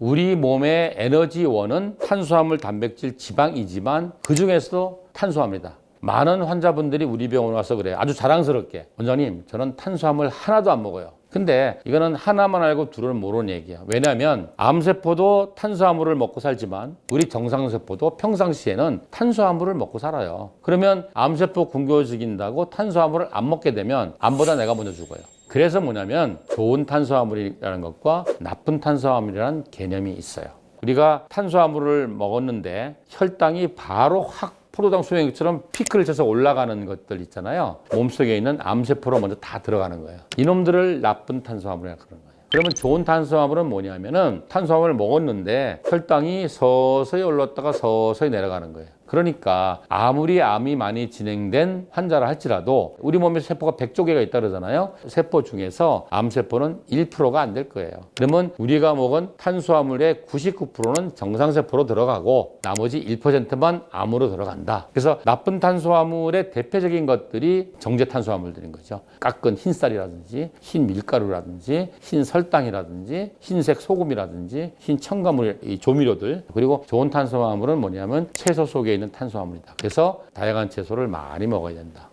우리 몸의 에너지원은 탄수화물, 단백질, 지방이지만 그 중에서도 탄수화물이다. 많은 환자분들이 우리 병원 와서 그래요. 아주 자랑스럽게. 원장님, 저는 탄수화물 하나도 안 먹어요. 근데 이거는 하나만 알고 둘은 모르는 얘기야. 왜냐하면 암세포도 탄수화물을 먹고 살지만 우리 정상세포도 평상시에는 탄수화물을 먹고 살아요. 그러면 암세포 굶겨 죽인다고 탄수화물을 안 먹게 되면 암보다 내가 먼저 죽어요. 그래서 뭐냐면 좋은 탄수화물이라는 것과 나쁜 탄수화물이라는 개념이 있어요. 우리가 탄수화물을 먹었는데 혈당이 바로 확 포도당 수용액처럼 피크를 쳐서 올라가는 것들 있잖아요. 몸속에 있는 암세포로 먼저 다 들어가는 거예요. 이놈들을 나쁜 탄수화물이라 그러는 거예요. 그러면 좋은 탄수화물은 뭐냐면은 탄수화물을 먹었는데 혈당이 서서히 올랐다가 서서히 내려가는 거예요. 그러니까 아무리 암이 많이 진행된 환자라 할지라도 우리 몸에 세포가 100조 개가 있다 그러잖아요. 세포 중에서 암세포는 1%가 안 될 거예요. 그러면 우리가 먹은 탄수화물의 99%는 정상세포로 들어가고 나머지 1%만 암으로 들어간다. 그래서 나쁜 탄수화물의 대표적인 것들이 정제 탄수화물들인 거죠. 깎은 흰쌀이라든지 흰 밀가루라든지 흰 설탕이라든지 흰색 소금이라든지 흰 첨가물 이 조미료들 그리고 좋은 탄수화물은 뭐냐면 채소 속에 있는 탄수화물이다. 그래서 다양한 채소를 많이 먹어야 된다.